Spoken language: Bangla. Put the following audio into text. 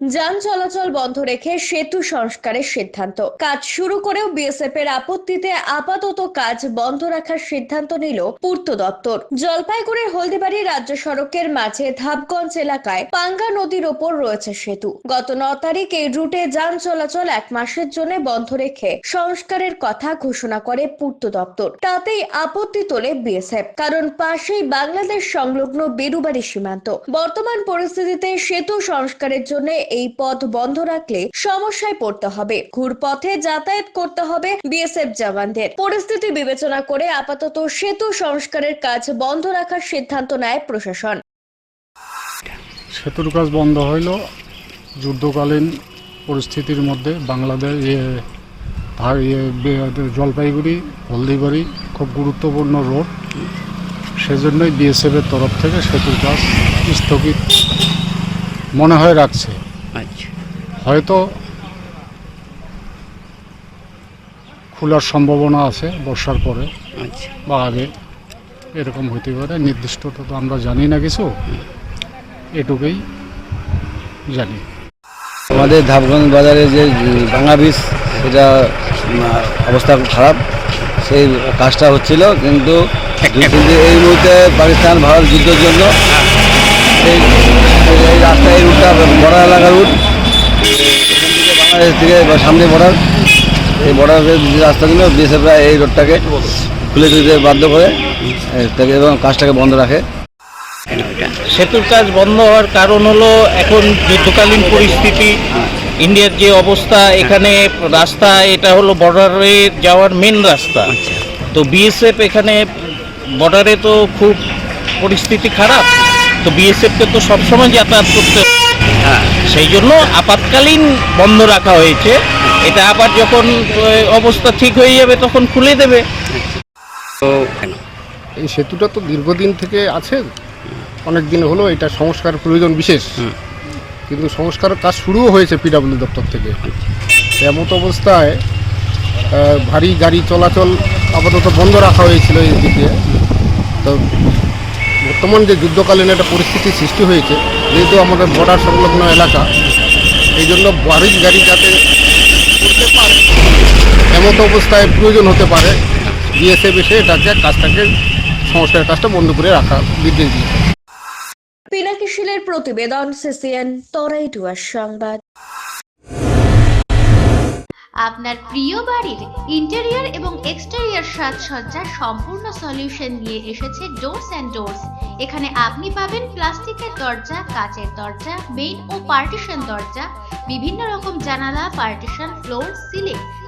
যান চলাচল বন্ধ রেখে সেতু সংস্কারের সিদ্ধান্ত। কাজ শুরু করেও বিএসএফ এর আপত্তিতে আপাতত কাজ বন্ধ রাখার সিদ্ধান্ত নিল পূর্ত দপ্তর। জলপাইগুড়ির হলদিবাড়ি রাজ্য সড়কের মাঝে ধাপগঞ্জ এলাকায় পাঙ্গা নদীর ওপর রয়েছে সেতু। গত ন তারিখ এই রুটে যান চলাচল এক মাসের জন্য বন্ধ রেখে সংস্কারের কথা ঘোষণা করে পূর্ত দপ্তর। তাতেই আপত্তি তোলে বিএসএফ। কারণ পাশেই বাংলাদেশ সংলগ্ন বেরুবাড়ি সীমান্ত। বর্তমান পরিস্থিতিতে সেতু সংস্কারের জন্য এই পথ বন্ধ রাখলে সমস্যায় পড়তে হবে। ঘুরপথে যাতায়াত করতে হবে বিএসএফ জওয়ানদের। পরিস্থিতি বিবেচনা করে আপাতত সেতু সংস্কারের কাজ বন্ধ রাখার সিদ্ধান্ত নেয় প্রশাসন। সেতুর কাজ বন্ধ হইল। যুদ্ধকালীন পরিস্থিতির মধ্যে বাংলাদেশ জলপাইগুড়ি, হলদিবাড়ি খুব গুরুত্বপূর্ণ রোড। সেজন্যই বিএসএফের তরফ থেকে সেতুর কাজ স্থগিত মনে হয় রাখছে। আচ্ছা। হয়তো খোলার সম্ভাবনা আছে বর্ষার পরে আচ্ছা। বা আগে। এরকম হইতে পারে নির্দিষ্টটা তো আমরা জানি না কিছু। এটুকুই জানি। আমাদের ধাপগঞ্জ বাজারে যে ভাঙা বীজ সেটা অবস্থা খুব খারাপ। সেই কাজটা হচ্ছিল কিন্তু এই মুহূর্তে পাকিস্তান ভারত যুদ্ধের জন্য এই এই রাস্তা এই রুটটা বর্ডার এলাকার রুট। বাংলাদেশ থেকে সামনে বর্ডার এই বর্ডারের যে রাস্তাগুলো বিএসএফরা এই রোডটাকে খুলে দিতে বাধ্য করে তাকে এবং কাজটাকে বন্ধ রাখে। সেতুর কাজ বন্ধ হওয়ার কারণ হলো এখন যুদ্ধকালীন পরিস্থিতি ইন্ডিয়ার যে অবস্থা এখানে রাস্তা এটা হলো বর্ডারে যাওয়ার মেন রাস্তা। তো বিএসএফ এখানে বর্ডারে তো খুব পরিস্থিতি খারাপ। তো বিএসএফকে তো সবসময় যাতায়াত করতে হ্যাঁ। সেই জন্য আপাতকালীন বন্ধ রাখা হয়েছে। এটা আবার যখন অবস্থা ঠিক হয়ে যাবে তখন খুলে দেবে। তো এই সেতুটা তো দীর্ঘদিন থেকে আছে। অনেক দিন হলো এটা সংস্কার প্রয়োজন বিশেষ। কিন্তু সংস্কার কাজ শুরুও হয়েছে পিডাব্লিউ দপ্তর থেকে। এমত অবস্থায় ভারী গাড়ি চলাচল আপাতত বন্ধ রাখা হয়েছিল এই দিকে তো বর্তমান যে যুদ্ধকালীন একটা পরিস্থিতি সৃষ্টি হয়েছে, যেহেতু আমাদের বর্ডার সংলগ্ন এলাকা, এই জন্য ভারী গাড়ি যাতে করতে পারে, এমত অবস্থায় প্রয়োজন হতে পারে বিএসএফ এসে এটাকে কাজটাকে সংস্কারের কাজটা বন্ধ করে রাখা নির্দেশ দিয়েছে। পিনাকি শিলের প্রতিবেদন, সিসিএন, তরাই ডুয়ার সংবাদ। আপনার প্রিয় বাড়ির ইন্টেরিয়র এবং এক্সটেরিয়র সাজসজ্জার সম্পূর্ণ সলিউশন নিয়ে এসেছে ডোরস অ্যান্ড ডোরস এখানে আপনি পাবেন প্লাস্টিকের দরজা, কাচের দরজা মেইন ও পার্টিশন দরজা, বিভিন্ন রকম জানালা partition floor ceiling